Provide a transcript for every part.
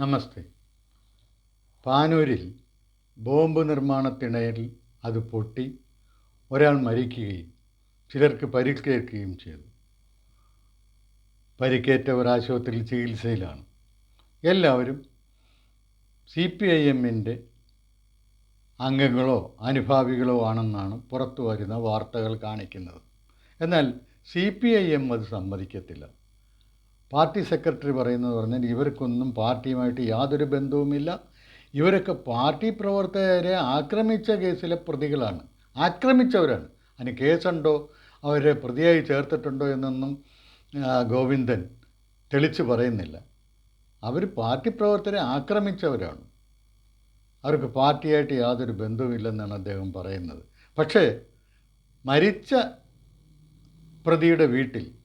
നമസ്തേ. പാനൂരിൽ bomb നിർമ്മാണത്തിനിടയിൽ അത് പൊട്ടി ഒരാൾ മരിക്കുകയും ചിലർക്ക് പരിക്കേൽക്കുകയും ചെയ്തു. പരിക്കേറ്റവർ ആശുപത്രിയിൽ ചികിത്സയിലാണ്. എല്ലാവരും സി പി ഐ എമ്മിന്റെ അംഗങ്ങളോ അനുഭാവികളോ ആണെന്നാണ് പുറത്തു വരുന്ന വാർത്തകൾ കാണിക്കുന്നത്. എന്നാൽ സി പി ഐ എം അത് സമ്മതിക്കത്തില്ല. പാർട്ടി സെക്രട്ടറി പറയുന്നത് പറഞ്ഞാൽ ഇവർക്കൊന്നും പാർട്ടിയുമായിട്ട് യാതൊരു ബന്ധവുമില്ല. ഇവരൊക്കെ പാർട്ടി പ്രവർത്തകരെ ആക്രമിച്ച കേസിലെ പ്രതികളാണ്. ആക്രമിച്ചവരാണ്. അതിന് കേസുണ്ടോ? അവരെ പ്രതിയായി ചേർത്തിട്ടുണ്ടോ എന്നൊന്നും ഗോവിന്ദൻ തെളിച്ച് പറയുന്നില്ല. അവർ പാർട്ടി പ്രവർത്തകരെ ആക്രമിച്ചവരാണ്. അവർക്ക് പാർട്ടിയായിട്ട് യാതൊരു ബന്ധവുമില്ലെന്നാണ് അദ്ദേഹം പറയുന്നത്. പക്ഷേ മരിച്ച പ്രതിയുടെ വീട്ടിൽ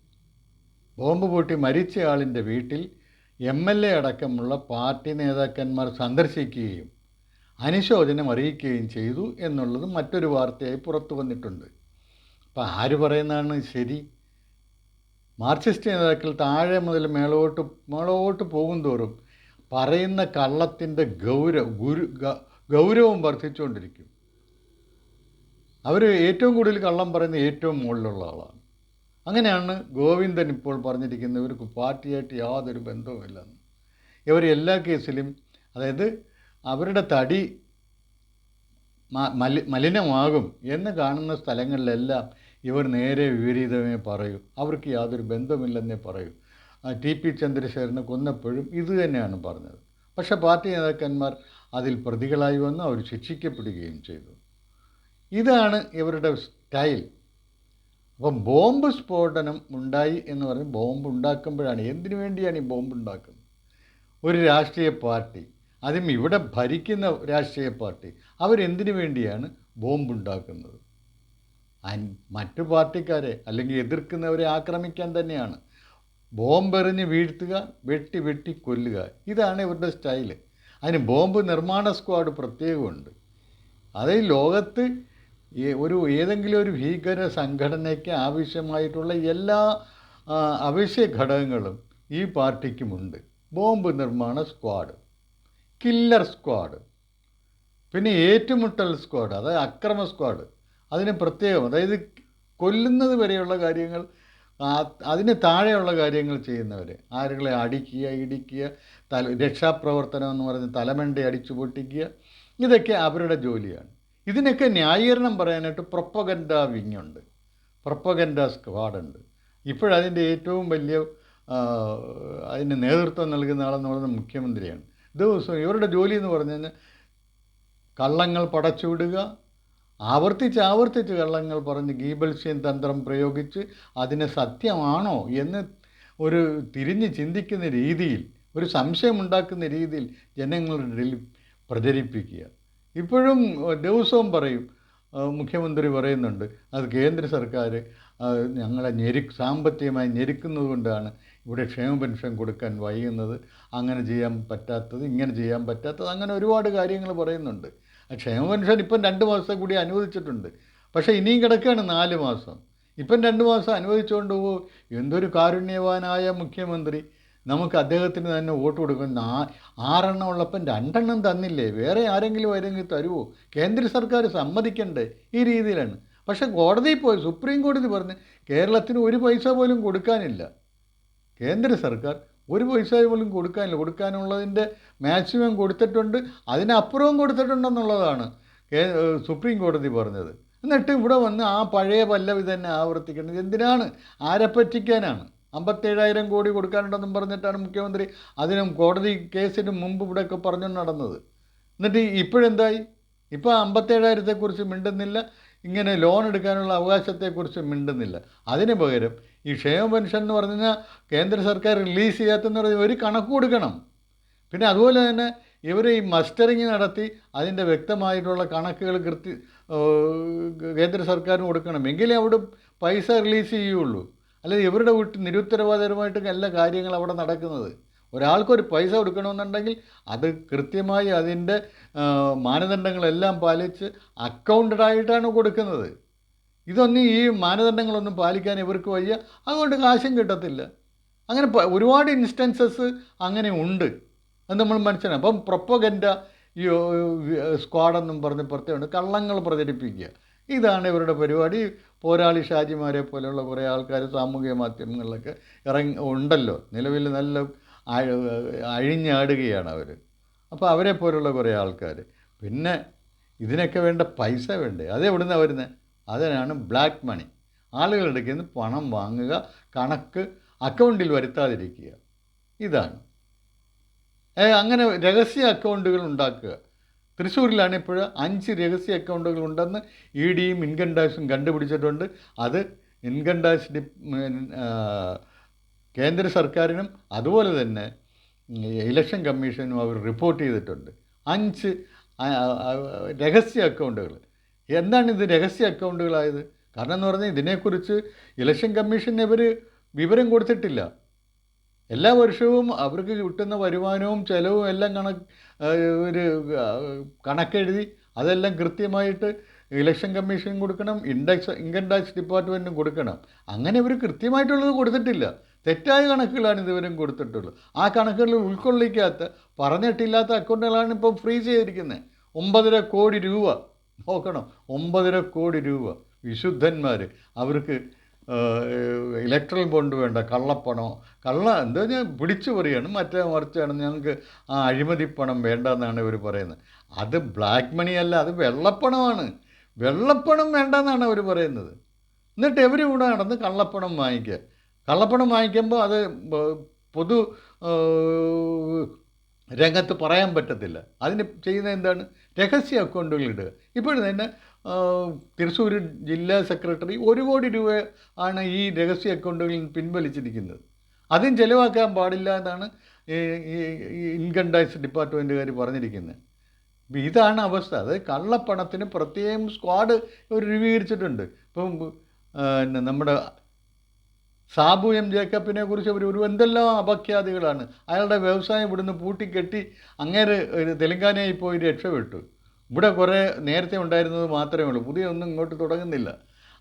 ബോംബ് പൊട്ടി മരിച്ചയാളിന്റെ വീട്ടിൽ എം എൽ എ അടക്കമുള്ള പാർട്ടി നേതാക്കന്മാർ സന്ദർശിക്കുകയും അനുശോചനം അറിയിക്കുകയും ചെയ്തു എന്നുള്ളത് മറ്റൊരു വാർത്തയായി പുറത്തു വന്നിട്ടുണ്ട്. അപ്പോൾ ആര് പറയുന്നതാണ് ശരി? മാർക്സിസ്റ്റ് നേതാക്കൾ താഴെ മുതൽ മേളോട്ട് മേളോട്ട് പോകും തോറും പറയുന്ന കള്ളത്തിന്റെ ഗൗരവ ഗുരു ഗൗരവം വർദ്ധിച്ചുകൊണ്ടിരിക്കും. അവർ ഏറ്റവും കൂടുതൽ കള്ളം പറയുന്ന ഏറ്റവും മുകളിലുള്ള ആളാണ്. അങ്ങനെയാണ് ഗോവിന്ദൻ ഇപ്പോൾ പറഞ്ഞിരിക്കുന്നത് ഇവർക്ക് പാർട്ടിയായിട്ട് യാതൊരു ബന്ധവുമില്ലെന്ന് ഇവർ എല്ലാ കേസിലും അതായത് അവരുടെ തടി മലി മലിനമാകും എന്ന് കാണുന്ന സ്ഥലങ്ങളിലെല്ലാം ഇവർ നേരെ വിപരീതമേ പറയൂ. അവർക്ക് യാതൊരു ബന്ധമില്ലെന്നേ പറയൂ. ടി പി ചന്ദ്രശേഖരനെ കൊന്നപ്പോഴും ഇത് തന്നെയാണ് പറഞ്ഞത്. പക്ഷേ പാർട്ടി നേതാക്കന്മാർ അതിൽ പ്രതികളായി വന്ന് അവർ ശിക്ഷിക്കപ്പെടുകയും ചെയ്തു. ഇതാണ് ഇവരുടെ സ്റ്റൈൽ. അപ്പം ബോംബ് സ്ഫോടനം ഉണ്ടായി എന്ന് പറഞ്ഞ് ബോംബ് ഉണ്ടാക്കുമ്പോഴാണ് എന്തിനു വേണ്ടിയാണ് ഈ ബോംബ് ഉണ്ടാക്കുന്നത്? ഒരു രാഷ്ട്രീയ പാർട്ടി അതും ഇവിടെ ഭരിക്കുന്ന രാഷ്ട്രീയ പാർട്ടി അവരെന്തിനു വേണ്ടിയാണ് ബോംബ് ഉണ്ടാക്കുന്നത്? മറ്റു പാർട്ടിക്കാരെ അല്ലെങ്കിൽ എതിർക്കുന്നവരെ ആക്രമിക്കാൻ തന്നെയാണ്. ബോംബ് ബോംബെറിഞ്ഞ് വീഴ്ത്തുക വെട്ടി വെട്ടി കൊല്ലുക ഇതാണ് ഇവരുടെ സ്റ്റൈൽ. അതിന് ബോംബ് നിർമ്മാണ സ്ക്വാഡ് പ്രത്യേകമുണ്ട്. അത് ലോകത്ത് ഒരു ഏതെങ്കിലും ഒരു ഭീകര സംഘടനയ്ക്ക് ആവശ്യമായിട്ടുള്ള എല്ലാ അവശ്യ ഘടകങ്ങളും ഈ പാർട്ടിക്കുമുണ്ട്. ബോംബ് നിർമ്മാണ സ്ക്വാഡ് കില്ലർ സ്ക്വാഡ് പിന്നെ ഏറ്റുമുട്ടൽ സ്ക്വാഡ് അതായത് അക്രമ സ്ക്വാഡ്. അതിന് പ്രത്യേകം അതായത് കൊല്ലുന്നത് വരെയുള്ള കാര്യങ്ങൾ അതിന് താഴെയുള്ള കാര്യങ്ങൾ ചെയ്യുന്നവർ ആരുകളെ അടിക്കുക ഇടിക്കുക തല രക്ഷാപ്രവർത്തനം എന്ന് പറഞ്ഞ് തലമണ്ട അടിച്ചു പൊട്ടിക്കുക ഇതൊക്കെ അവരുടെ ജോലിയാണ്. ഇതിനൊക്കെ ന്യായീകരണം പറയാനായിട്ട് പ്രൊപ്പഗൻഡ വിങ്ങുണ്ട് പ്രൊപ്പഗൻഡ സ്ക്വാഡുണ്ട് ഇപ്പോഴതിന്റെ ഏറ്റവും വലിയ അതിന് നേതൃത്വം നൽകുന്ന ആളെന്ന് പറയുന്നത് മുഖ്യമന്ത്രിയാണ്. ദിവസം ഇവരുടെ ജോലി എന്ന് പറഞ്ഞു കഴിഞ്ഞാൽ കള്ളങ്ങൾ പടച്ചുവിടുക ആവർത്തിച്ച് ആവർത്തിച്ച് കള്ളങ്ങൾ പറഞ്ഞ് ഗീബൽസ്യൻ തന്ത്രം പ്രയോഗിച്ച് അതിന് സത്യമാണോ എന്ന് ഒരു തിരിഞ്ഞ് ചിന്തിക്കുന്ന രീതിയിൽ ഒരു സംശയമുണ്ടാക്കുന്ന രീതിയിൽ ജനങ്ങളുടെ ഇടയിൽ പ്രചരിപ്പിക്കുക. ഇപ്പോഴും ദിവസവും പറയും. മുഖ്യമന്ത്രി പറയുന്നുണ്ട് അത് കേന്ദ്ര സർക്കാർ ഞങ്ങളെ ഞെരു സാമ്പത്തികമായി ഞെരുക്കുന്നത് കൊണ്ടാണ് ഇവിടെ ക്ഷേമ പെൻഷൻ കൊടുക്കാൻ വൈകുന്നത്. അങ്ങനെ ചെയ്യാൻ പറ്റാത്തത് ഇങ്ങനെ ചെയ്യാൻ പറ്റാത്തത് അങ്ങനെ ഒരുപാട് കാര്യങ്ങൾ പറയുന്നുണ്ട്. ക്ഷേമ പെൻഷൻ ഇപ്പം രണ്ട് മാസം കൂടി അനുവദിച്ചിട്ടുണ്ട്. പക്ഷേ ഇനിയും കിടക്കുകയാണ് നാല് മാസം. ഇപ്പം രണ്ട് മാസം അനുവദിച്ചുകൊണ്ട് പോകും. എന്തൊരു കാരുണ്യവാനായ മുഖ്യമന്ത്രി. നമുക്ക് അദ്ദേഹത്തിന് തന്നെ വോട്ട് കൊടുക്കുന്ന ആറെണ്ണം ഉള്ളപ്പം രണ്ടെണ്ണം തന്നില്ലേ? വേറെ ആരെങ്കിലും ആരെങ്കിലും തരുമോ കേന്ദ്ര സർക്കാർ സമ്മതിക്കണ്ടേ? ഈ രീതിയിലാണ്. പക്ഷേ കോടതി പോയി സുപ്രീം കോടതി പറഞ്ഞ് കേരളത്തിന് ഒരു പൈസ പോലും കൊടുക്കാനില്ല. കേന്ദ്ര സർക്കാർ ഒരു പൈസ പോലും കൊടുക്കാനില്ല. കൊടുക്കാനുള്ളതിന്റെ മാക്സിമം കൊടുത്തിട്ടുണ്ട് അതിനപ്പുറവും കൊടുത്തിട്ടുണ്ടെന്നുള്ളതാണ് സുപ്രീം കോടതി പറഞ്ഞത്. എന്നിട്ട് ഇവിടെ വന്ന് ആ പഴയ പല്ലവി തന്നെ ആവർത്തിക്കുന്നത് എന്തിനാണ്? ആരെ പറ്റിക്കാനാണ്? അമ്പത്തേഴായിരം കോടി കൊടുക്കാനുണ്ടെന്നും പറഞ്ഞിട്ടാണ് മുഖ്യമന്ത്രി അതിനും കോടതി കേസിന് മുമ്പ് ഇവിടെയൊക്കെ പറഞ്ഞു നടന്നത്. എന്നിട്ട് ഇപ്പോഴെന്തായി? ഇപ്പോൾ അമ്പത്തേഴായിരത്തെക്കുറിച്ച് മിണ്ടുന്നില്ല. ഇങ്ങനെ ലോൺ എടുക്കാനുള്ള അവകാശത്തെക്കുറിച്ച് മിണ്ടുന്നില്ല. അതിന് പകരം ഈ ക്ഷേമ പെൻഷൻ എന്ന് പറഞ്ഞു കേന്ദ്ര സർക്കാർ റിലീസ് ചെയ്യാത്തെന്ന് പറഞ്ഞാൽ ഒരു കണക്ക് കൊടുക്കണം. പിന്നെ അതുപോലെ തന്നെ ഇവർ ഈ മസ്റ്ററിങ് നടത്തി അതിന്റെ വ്യക്തമായിട്ടുള്ള കണക്കുകൾ കൃത്യ കേന്ദ്ര സർക്കാരിന് കൊടുക്കണം. എങ്കിലേ അവിടെ പൈസ റിലീസ് ചെയ്യുള്ളൂ. അല്ലാതെ ഇവരുടെ വീട്ടിൽ നിരുത്തരവാദപരമായിട്ട് എല്ലാ കാര്യങ്ങളും അവിടെ നടക്കുന്നത്. ഒരാൾക്കൊരു പൈസ കൊടുക്കണമെന്നുണ്ടെങ്കിൽ അത് കൃത്യമായി അതിന്റെ മാനദണ്ഡങ്ങളെല്ലാം പാലിച്ച് അക്കൗണ്ടഡായിട്ടാണ് കൊടുക്കുന്നത്. ഇതൊന്നും ഈ മാനദണ്ഡങ്ങളൊന്നും പാലിക്കാൻ ഇവർക്ക് വയ്യ. അതുകൊണ്ട് കാശും കിട്ടത്തില്ല. അങ്ങനെ ഒരുപാട് ഇൻസ്റ്റൻസസ് അങ്ങനെ ഉണ്ട്. അത് നമ്മൾ മനസ്സിലാണ് അപ്പം പ്രൊപ്പഗൻഡ ഈ സ്ക്വാഡെന്നും പറഞ്ഞ് പ്രത്യേകമുണ്ട് കള്ളങ്ങൾ പ്രചരിപ്പിക്കുക. ഇതാണ് ഇവരുടെ പരിപാടി. പോരാളി ഷാജിമാരെ പോലെയുള്ള കുറേ ആൾക്കാർ സാമൂഹിക മാധ്യമങ്ങളിലൊക്കെ ഇറങ്ങി ഉണ്ടല്ലോ. നിലവിൽ നല്ല അഴിഞ്ഞാടുകയാണ് അവർ. അപ്പോൾ അവരെ പോലുള്ള കുറേ ആൾക്കാർ. പിന്നെ ഇതിനൊക്കെ വേണ്ട പൈസ വേണ്ടേ? അത് എവിടുന്നാണ് വരുന്നത് അതിനാണ് ബ്ലാക്ക് മണി. ആളുകളുടെ നിന്ന് പണം വാങ്ങുക കണക്ക് അക്കൗണ്ടിൽ വരുത്താതിരിക്കുക. ഇതാണ്. അങ്ങനെ രഹസ്യ അക്കൗണ്ടുകൾ ഉണ്ടാക്കുക. തൃശ്ശൂരിലാണ് ഇപ്പോൾ അഞ്ച് രഹസ്യ അക്കൗണ്ടുകൾ ഉണ്ടെന്ന് ഇ ഡിയും ഇൻകം ടാക്സും കണ്ടുപിടിച്ചിട്ടുണ്ട്. അത് ഇൻകം ടാക്സ് ഡി കേന്ദ്ര സർക്കാരിനും അതുപോലെ തന്നെ ഇലക്ഷൻ കമ്മീഷനും അവർ റിപ്പോർട്ട് ചെയ്തിട്ടുണ്ട്. അഞ്ച് രഹസ്യ അക്കൗണ്ടുകൾ എന്താണ് ഇത് രഹസ്യ അക്കൗണ്ടുകളായത് കാരണം എന്ന് പറഞ്ഞാൽ ഇതിനെക്കുറിച്ച് ഇലക്ഷൻ കമ്മീഷൻ ഇവർ വിവരം കൊടുത്തിട്ടില്ല. എല്ലാ വർഷവും അവർക്ക് കിട്ടുന്ന വരുമാനവും ചെലവും എല്ലാം കണക്ക് ഒരു കണക്കെഴുതി അതെല്ലാം കൃത്യമായിട്ട് ഇലക്ഷൻ കമ്മീഷൻ കൊടുക്കണം ഇൻഡക്സ് ഇൻകം ടാക്സ് ഡിപ്പാർട്ട്മെന്റും കൊടുക്കണം. അങ്ങനെ ഇവർ കൃത്യമായിട്ടുള്ളത് കൊടുത്തിട്ടില്ല. തെറ്റായ കണക്കുകളാണ് ഇതുവരും കൊടുത്തിട്ടുള്ളത്. ആ കണക്കുകളിൽ ഉൾക്കൊള്ളിക്കാത്ത പറഞ്ഞിട്ടില്ലാത്ത അക്കൗണ്ടുകളാണ് ഇപ്പോൾ ഫ്രീസ് ചെയ്തിരിക്കുന്നത് ഒമ്പതര കോടി രൂപ. നോക്കണം ഒമ്പതര കോടി രൂപ വിശുദ്ധന്മാർ അവർക്ക് ഇലക്ട്രൽ ബോണ്ട് വേണ്ട കള്ളപ്പണം. കള്ള എന്താ ഞാൻ പിടിച്ചു പറയുകയാണ് മറ്റേ മറിച്ചാണ് ഞങ്ങൾക്ക് ആ അഴിമതിപ്പണം വേണ്ട എന്നാണ് ഇവർ പറയുന്നത്. അത് ബ്ലാക്ക് മണി അല്ല അത് വെള്ളപ്പണമാണ്. വെള്ളപ്പണം വേണ്ട എന്നാണ് അവർ പറയുന്നത്. എന്നിട്ട് എവർ ഇവിടെ നടന്ന് കള്ളപ്പണം വാങ്ങിക്കുക. കള്ളപ്പണം വാങ്ങിക്കുമ്പോൾ അത് പൊതു രംഗത്ത് പറയാൻ പറ്റത്തില്ല. അതിന് ചെയ്യുന്നത് എന്താണ്? രഹസ്യ അക്കൗണ്ടുകൾ ഇടുക. ഇപ്പോഴും തന്നെ തൃശ്ശൂർ ജില്ലാ സെക്രട്ടറി ഒരു കോടി രൂപ ആണ് ഈ രഹസ്യ അക്കൗണ്ടുകളിൽ പിൻവലിച്ചിരിക്കുന്നത്. അതും ചിലവാക്കാൻ പാടില്ല എന്നാണ് ഈ ഇൻകം ടാക്സ് ഡിപ്പാർട്ട്മെന്റുകാർ പറഞ്ഞിരിക്കുന്നത്. ഇതാണ് അവസ്ഥ. അത് കള്ളപ്പണത്തിന് പ്രത്യേകം സ്ക്വാഡ് രൂപീകരിച്ചിട്ടുണ്ട്. ഇപ്പം നമ്മുടെ സാബു എം ജേക്കബിനെ കുറിച്ച് അവർ ഒരു എന്തെല്ലാം അപഖ്യാതികളാണ്. അയാളുടെ വ്യവസായം ഇവിടുന്ന് പൂട്ടിക്കെട്ടി അങ്ങേര് ഒരു തെലങ്കാനയിൽ പോയി രക്ഷപ്പെട്ടു. ഇവിടെ കുറേ നേരത്തെ ഉണ്ടായിരുന്നത് മാത്രമേ ഉള്ളൂ. പുതിയ ഒന്നും ഇങ്ങോട്ട് തുടങ്ങുന്നില്ല.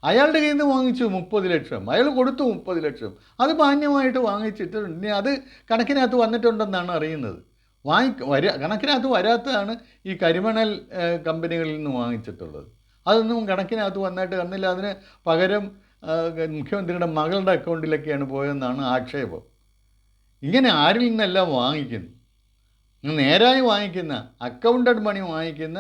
അയാളുടെ കയ്യിൽ നിന്ന് വാങ്ങിച്ചു മുപ്പത് ലക്ഷം. അയാൾ കൊടുത്തു മുപ്പത് ലക്ഷം. അത് മാന്യമായിട്ട് വാങ്ങിച്ചിട്ടുണ്ട്. ഇനി അത് കണക്കിനകത്ത് വന്നിട്ടുണ്ടെന്നാണ് അറിയുന്നത്. വാങ്ങി വര കണക്കിനകത്ത് വരാത്തതാണ് ഈ കരിമണൽ കമ്പനികളിൽ നിന്ന് വാങ്ങിച്ചിട്ടുള്ളത്. അതൊന്നും കണക്കിനകത്ത് വന്നിട്ട് കന്നില്ല അതിന് പകരം മുഖ്യമന്ത്രിയുടെ മകളുടെ അക്കൗണ്ടിലൊക്കെയാണ് പോയതെന്നാണ് ആക്ഷേപം. ഇങ്ങനെ ആരിൽ നിന്നെല്ലാം വാങ്ങിക്കുന്നു നേരായി വാങ്ങിക്കുന്ന അക്കൗണ്ടഡ് മണി വാങ്ങിക്കുന്ന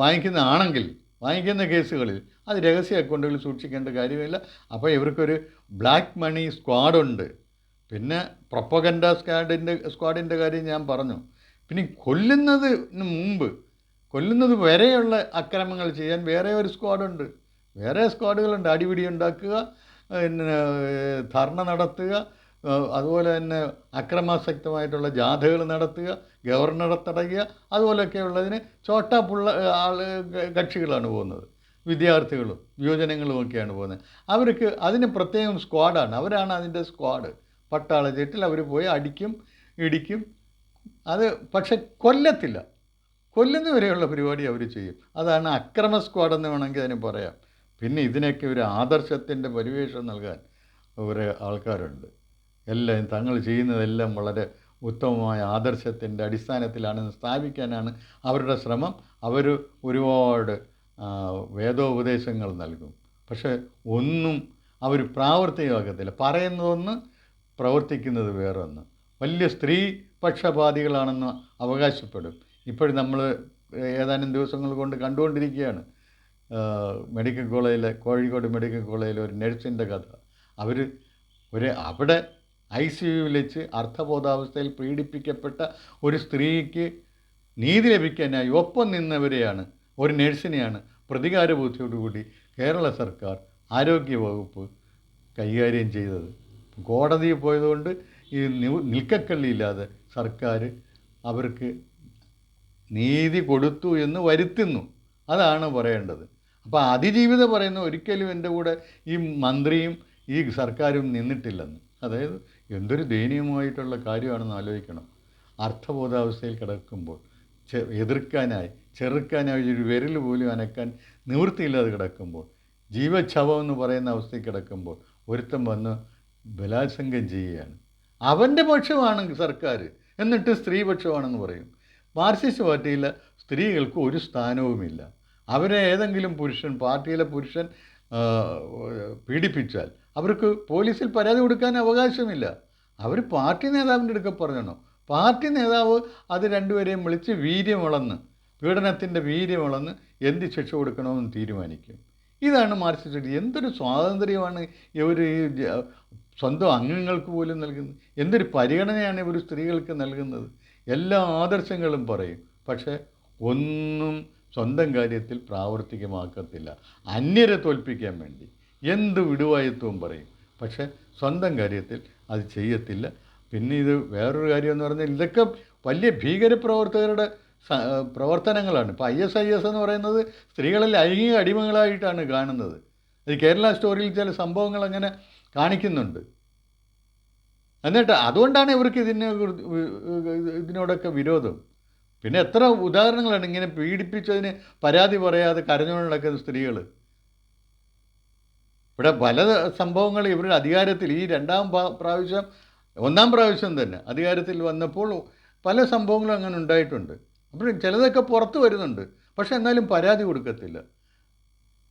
വാങ്ങിക്കുന്ന ആണെങ്കിൽ വാങ്ങിക്കുന്ന കേസുകളിൽ അത് രഹസ്യ അക്കൗണ്ടുകളിൽ സൂക്ഷിക്കേണ്ട കാര്യമില്ല. അപ്പോൾ ഇവർക്കൊരു ബ്ലാക്ക് മണി സ്ക്വാഡുണ്ട് പിന്നെ പ്രൊപ്പഗൻഡ സ്ക്വാഡിന്റെ സ്ക്വാഡിന്റെ കാര്യം ഞാൻ പറഞ്ഞു. പിന്നെ കൊല്ലുന്നതിന് മുമ്പ് കൊല്ലുന്നത് വരെയുള്ള അക്രമങ്ങൾ ചെയ്യാൻ വേറെ ഒരു സ്ക്വാഡുണ്ട് വേറെ സ്ക്വാഡുകളുണ്ട്. അടിപിടി ഉണ്ടാക്കുക പിന്നെ ധർണ നടത്തുക അതുപോലെ തന്നെ അക്രമാസക്തമായിട്ടുള്ള ജാഥകൾ നടത്തുക ഗവർണറെ തടയുക അതുപോലെയൊക്കെയുള്ളതിന് ചോട്ടാ പുള്ള ആൾ കക്ഷികളാണ് പോകുന്നത്. വിദ്യാർത്ഥികളും യുവജനങ്ങളും ഒക്കെയാണ് പോകുന്നത്. അവർക്ക് അതിന് പ്രത്യേകം സ്ക്വാഡാണ്. അവരാണ് അതിന്റെ സ്ക്വാഡ്. പട്ടാള ചേട്ടിൽ അവർ പോയി അടിക്കും ഇടിക്കും. അത് പക്ഷെ കൊല്ലത്തില്ല. കൊല്ലുന്നവരെയുള്ള പരിപാടി അവർ ചെയ്യും. അതാണ് അക്രമ സ്ക്വാഡ് എന്ന് വേണമെങ്കിൽ അതിന് പറയാം. പിന്നെ ഇതിനൊക്കെ ഒരു ആദർശത്തിന്റെ പരിവേഷം നൽകാൻ ഒരു ആൾക്കാരുണ്ട്. എല്ലാം തങ്ങൾ ചെയ്യുന്നതെല്ലാം വളരെ ഉത്തമമായ ആദർശത്തിന്റെ അടിസ്ഥാനത്തിലാണെന്ന് സ്ഥാപിക്കാനാണ് അവരുടെ ശ്രമം. അവർ ഒരുപാട് വേദോപദേശങ്ങൾ നൽകും. പക്ഷേ ഒന്നും അവർ പ്രാവർത്തികമാക്കത്തില്ല. പറയുന്നതൊന്ന് പ്രവർത്തിക്കുന്നത് വേറൊന്ന്. വലിയ സ്ത്രീ പക്ഷപാതികളാണെന്ന് അവകാശപ്പെടും. ഇപ്പോഴും നമ്മൾ ഏതാനും ദിവസങ്ങൾ കൊണ്ട് കണ്ടുകൊണ്ടിരിക്കുകയാണ്. മെഡിക്കൽ കോളേജിലെ കോഴിക്കോട് മെഡിക്കൽ കോളേജിലെ ഒരു നഴ്സിന്റെ കഥ. അവർ ഒരു അവിടെ ഐ സി യുവിൽ വെച്ച് അർത്ഥബോധാവസ്ഥയിൽ പീഡിപ്പിക്കപ്പെട്ട ഒരു സ്ത്രീക്ക് നീതി ലഭിക്കാനായി ഒപ്പം നിന്നവരെയാണ് ഒരു നഴ്സിനെയാണ് പ്രതികാര ബുദ്ധിയോടുകൂടി കേരള സർക്കാർ ആരോഗ്യ വകുപ്പ് കൈകാര്യം ചെയ്തത്. കോടതിയിൽ പോയതുകൊണ്ട് ഈ നിൽക്കക്കള്ളിയില്ലാതെ സർക്കാർ അവർക്ക് നീതി കൊടുത്തു എന്ന് വരുത്തുന്നു. അതാണ് പറയേണ്ടത്. അപ്പോൾ അതിജീവിത പറയുന്ന ഒരിക്കലും എന്റെ കൂടെ ഈ മന്ത്രിയും ഈ സർക്കാരും നിന്നിട്ടില്ലെന്ന്. അതായത് എന്തൊരു ദയനീയമായിട്ടുള്ള കാര്യമാണെന്ന് ആലോചിക്കണം. അർത്ഥബോധാവസ്ഥയിൽ കിടക്കുമ്പോൾ എതിർക്കാനായി ചെറുക്കാനായി ഒരു വിരൽ പോലും അനക്കാൻ നിവൃത്തിയില്ലാതെ കിടക്കുമ്പോൾ ജീവച്ഛവം എന്ന് പറയുന്ന അവസ്ഥയിൽ കിടക്കുമ്പോൾ ഒരുത്തൻ വന്ന് ബലാത്സംഗം ചെയ്യുകയാണ്. അവന്റെ പക്ഷമാണ് സർക്കാർ എന്നിട്ട് സ്ത്രീപക്ഷമാണെന്ന് പറയും. മാർക്സിസ്റ്റ് പാർട്ടിയിൽ സ്ത്രീകൾക്ക് ഒരു സ്ഥാനവുമില്ല. അവരെ ഏതെങ്കിലും പുരുഷൻ പാർട്ടിയിലെ പുരുഷൻ പീഡിപ്പിച്ചാൽ അവർക്ക് പോലീസിൽ പരാതി കൊടുക്കാൻ അവകാശമില്ല. അവർ പാർട്ടി നേതാവിന്റെ അടുക്ക പറഞ്ഞോ പാർട്ടി നേതാവ് അത് രണ്ടുപേരെയും വിളിച്ച് വീര്യമളന്ന് പീഡനത്തിന്റെ വീര്യമളന്ന് എന്ത് ശിക്ഷ കൊടുക്കണമെന്ന് തീരുമാനിക്കും. ഇതാണ് മാർക്സിസ്റ്റ് എന്തൊരു സ്വാതന്ത്ര്യമാണ് ഇവർ ഈ സ്വന്തം അംഗങ്ങൾക്ക് പോലും നൽകുന്നത്. എന്തൊരു പരിഗണനയാണ് ഇവർ സ്ത്രീകൾക്ക് നൽകുന്നത്. എല്ലാ ആദർശങ്ങളും പറയും. പക്ഷേ ഒന്നും സ്വന്തം കാര്യത്തിൽ പ്രാവർത്തികമാക്കത്തില്ല. അന്യരെ തോൽപ്പിക്കാൻ വേണ്ടി. എന്ത് വിടുവായത്വവും പറയും. പക്ഷേ സ്വന്തം കാര്യത്തിൽ അത് ചെയ്യത്തില്ല. പിന്നെ ഇത് വേറൊരു കാര്യം എന്ന് പറഞ്ഞാൽ ഇതൊക്കെ വലിയ ഭീകരപ്രവർത്തകരുടെ പ്രവർത്തനങ്ങളാണ്. ഇപ്പോൾ ഐ എസ് ഐ എസ് എന്ന് പറയുന്നത് സ്ത്രീകളെ ലൈംഗിക അടിമകളായിട്ടാണ് കാണുന്നത്. ഇത് കേരള സ്റ്റോറിയിൽ ചില സംഭവങ്ങൾ അങ്ങനെ കാണിക്കുന്നുണ്ട്. എന്നിട്ട് അതുകൊണ്ടാണ് ഇവർക്ക് ഇതിനെ ഇതിനോടൊക്കെ വിരോധം. പിന്നെ എത്ര ഉദാഹരണങ്ങളാണ് ഇങ്ങനെ പീഡിപ്പിച്ചതിന് പരാതി പറയാതെ കരഞ്ഞുകൊണ്ട് നടക്കുന്ന സ്ത്രീകൾ? ഇവിടെ പല സംഭവങ്ങൾ ഇവരുടെ അധികാരത്തിൽ ഈ രണ്ടാം പ്രാ- പ്രാവശ്യം ഒന്നാം പ്രാവശ്യം തന്നെ അധികാരത്തിൽ വന്നപ്പോൾ പല സംഭവങ്ങളും അങ്ങനെ ഉണ്ടായിട്ടുണ്ട്. അപ്പോൾ ചിലതൊക്കെ പുറത്ത് വരുന്നുണ്ട്. പക്ഷെ എന്നാലും പരാതി കൊടുക്കത്തില്ല.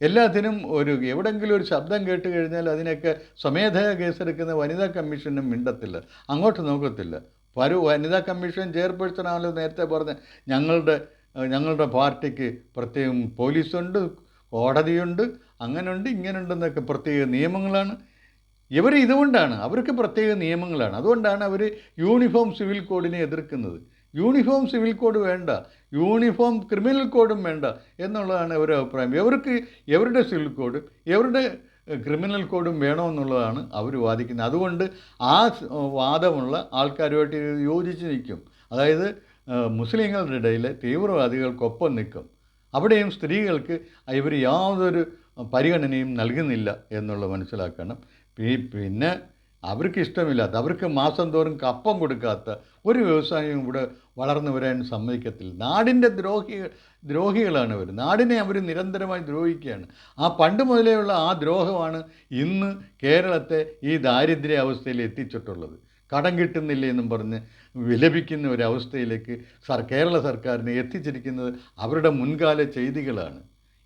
എല്ലാത്തിനും ഒരു എവിടെങ്കിലും ഒരു ശബ്ദം കേട്ട് കഴിഞ്ഞാൽ അതിനൊക്കെ സ്വമേധയാ കേസെടുക്കുന്ന വനിതാ കമ്മീഷനും മിണ്ടത്തില്ല. അങ്ങോട്ട് നോക്കത്തില്ല. ഒരു വനിതാ കമ്മീഷൻ ചെയർപേഴ്സൺ ആണല്ലോ നേരത്തെ പറഞ്ഞ ഞങ്ങളുടെ ഞങ്ങളുടെ പാർട്ടിക്ക് പ്രത്യേകം പോലീസുണ്ട് കോടതിയുണ്ട് അങ്ങനെയുണ്ട് ഇങ്ങനെയുണ്ടെന്നൊക്കെ പ്രത്യേക നിയമങ്ങളാണ്. ഇവർ ഇതുകൊണ്ടാണ് അവർക്ക് പ്രത്യേക നിയമങ്ങളാണ്. അതുകൊണ്ടാണ് അവർ യൂണിഫോം സിവിൽ കോഡിനെ എതിർക്കുന്നത്. യൂണിഫോം സിവിൽ കോഡ് വേണ്ട യൂണിഫോം ക്രിമിനൽ കോഡും വേണ്ട എന്നുള്ളതാണ് അവരുടെ അഭിപ്രായം. ഇവർക്ക് ഇവരുടെ സിവിൽ കോഡ് ഇവരുടെ ക്രിമിനൽ കോഡും വേണമെന്നുള്ളതാണ് അവർ വാദിക്കുന്നത്. അതുകൊണ്ട് ആ വാദമുള്ള ആൾക്കാരുമായിട്ട് യോജിച്ച് നിൽക്കും. അതായത് മുസ്ലിങ്ങളുടെ ഇടയിൽ തീവ്രവാദികൾക്കൊപ്പം നിൽക്കും. അവിടെയും സ്ത്രീകൾക്ക് ഇവർ യാതൊരു പരിഗണനയും നൽകുന്നില്ല എന്നുള്ളത് മനസ്സിലാക്കണം. പിന്നെ അവർക്ക് ഇഷ്ടമില്ലാത്ത അവർക്ക് മാസം തോറും കപ്പം കൊടുക്കാത്ത ഒരു വ്യവസായവും ഇവിടെ വളർന്നു വരാൻ സമ്മതിക്കത്തില്ല. നാടിന്റെ ദ്രോഹികൾ ദ്രോഹികളാണ് അവർ നാടിനെ അവർ നിരന്തരമായി ദ്രോഹിക്കുകയാണ്. ആ പണ്ട് മുതലേയുള്ള ആ ദ്രോഹമാണ് ഇന്ന് കേരളത്തെ ഈ ദാരിദ്ര്യ അവസ്ഥയിൽ എത്തിച്ചിട്ടുള്ളത്. കടം കിട്ടുന്നില്ല എന്നും പറഞ്ഞ് വിലപിക്കുന്ന ഒരവസ്ഥയിലേക്ക് സർ കേരള സർക്കാരിനെ എത്തിച്ചിരിക്കുന്നത് അവരുടെ മുൻകാല ചെയ്തികളാണ്.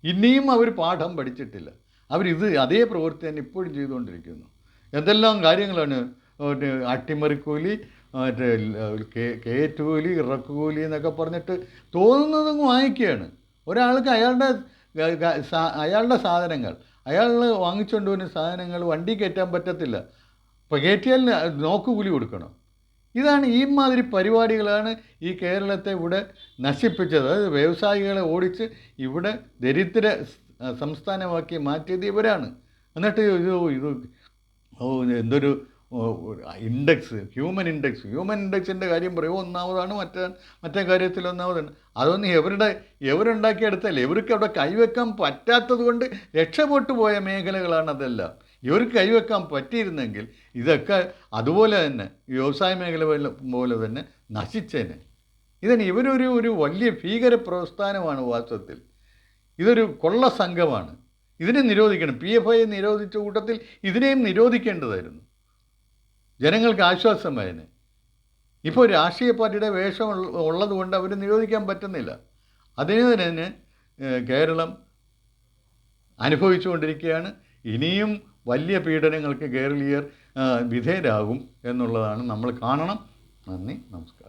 ഇനിയും അവർ പാഠം പഠിച്ചിട്ടില്ല. അവരിത് അതേ പ്രവൃത്തി തന്നെ ഇപ്പോഴും ചെയ്തുകൊണ്ടിരിക്കുന്നു. എന്തെല്ലാം കാര്യങ്ങളാണ് അട്ടിമറിക്കൂലി മറ്റേ കേ- കയറ്റുകൂലി ഇറക്കുകൂലി എന്നൊക്കെ പറഞ്ഞിട്ട് തോന്നുന്നതങ്ങ് വാങ്ങിക്കുകയാണ്. ഒരാൾക്ക് അയാളുടെ അയാളുടെ സാധനങ്ങൾ അയാൾ വാങ്ങിച്ചുകൊണ്ട് വരുന്ന സാധനങ്ങൾ വണ്ടി കയറ്റാൻ പറ്റത്തില്ല. ഇപ്പോൾ കയറ്റിയാൽ നോക്കുകൂലി കൊടുക്കണം. ഇതാണ് ഈ മാതിരി പരിപാടികളാണ് ഈ കേരളത്തെ ഇവിടെ നശിപ്പിച്ചത്. അതായത് വ്യവസായികളെ ഓടിച്ച് ഇവിടെ ദരിദ്ര സംസ്ഥാനമാക്കി മാറ്റിയത് ഇവരാണ്. എന്നിട്ട് ഇത് ഇത് എന്തൊരു ഇൻഡെക്സ് ഹ്യൂമൻ ഇൻഡെക്സ് ഹ്യൂമൻ ഇൻഡെക്സിന്റെ കാര്യം പറയുമോ ഒന്നാമതാണ് മറ്റേ മറ്റേ കാര്യത്തിൽ ഒന്നാമതാണ്. അതൊന്നും എവരുടെ എവരുണ്ടാക്കിയെടുത്തല്ലേ ഇവർക്ക് അവിടെ കൈവെക്കാൻ പറ്റാത്തത് കൊണ്ട് രക്ഷപ്പെട്ടു പോയ മേഖലകളാണ് അതെല്ലാം. ഇവർക്ക് കൈവെക്കാൻ പറ്റിയിരുന്നെങ്കിൽ ഇതൊക്കെ അതുപോലെ തന്നെ വ്യവസായ മേഖല പോലെ തന്നെ നശിച്ചേനെ. ഇതിന് ഇവരൊരു ഒരു വലിയ ഭീകര പ്രസ്ഥാനമാണ് വാസ്തവത്തിൽ. ഇതൊരു കൊള്ള സംഘമാണ്. ഇതിനെ നിരോധിക്കണം. പി എഫ് ഐ നിരോധിച്ച കൂട്ടത്തിൽ ഇതിനെയും നിരോധിക്കേണ്ടതായിരുന്നു. ജനങ്ങൾക്ക് ആശ്വാസമായതിന് ഇപ്പോൾ രാഷ്ട്രീയ പാർട്ടിയുടെ വേഷം ഉള്ള- ഉള്ളതുകൊണ്ട് അവർ നിരോധിക്കാൻ പറ്റുന്നില്ല. അതിന് തന്നെ കേരളം അനുഭവിച്ചുകൊണ്ടിരിക്കുകയാണ്. ഇനിയും വലിയ പീഡനങ്ങൾക്ക് കേരളീയർ വിധേയരാകും എന്നുള്ളതാണ് നമ്മൾ കാണണം. നന്ദി നമസ്കാരം.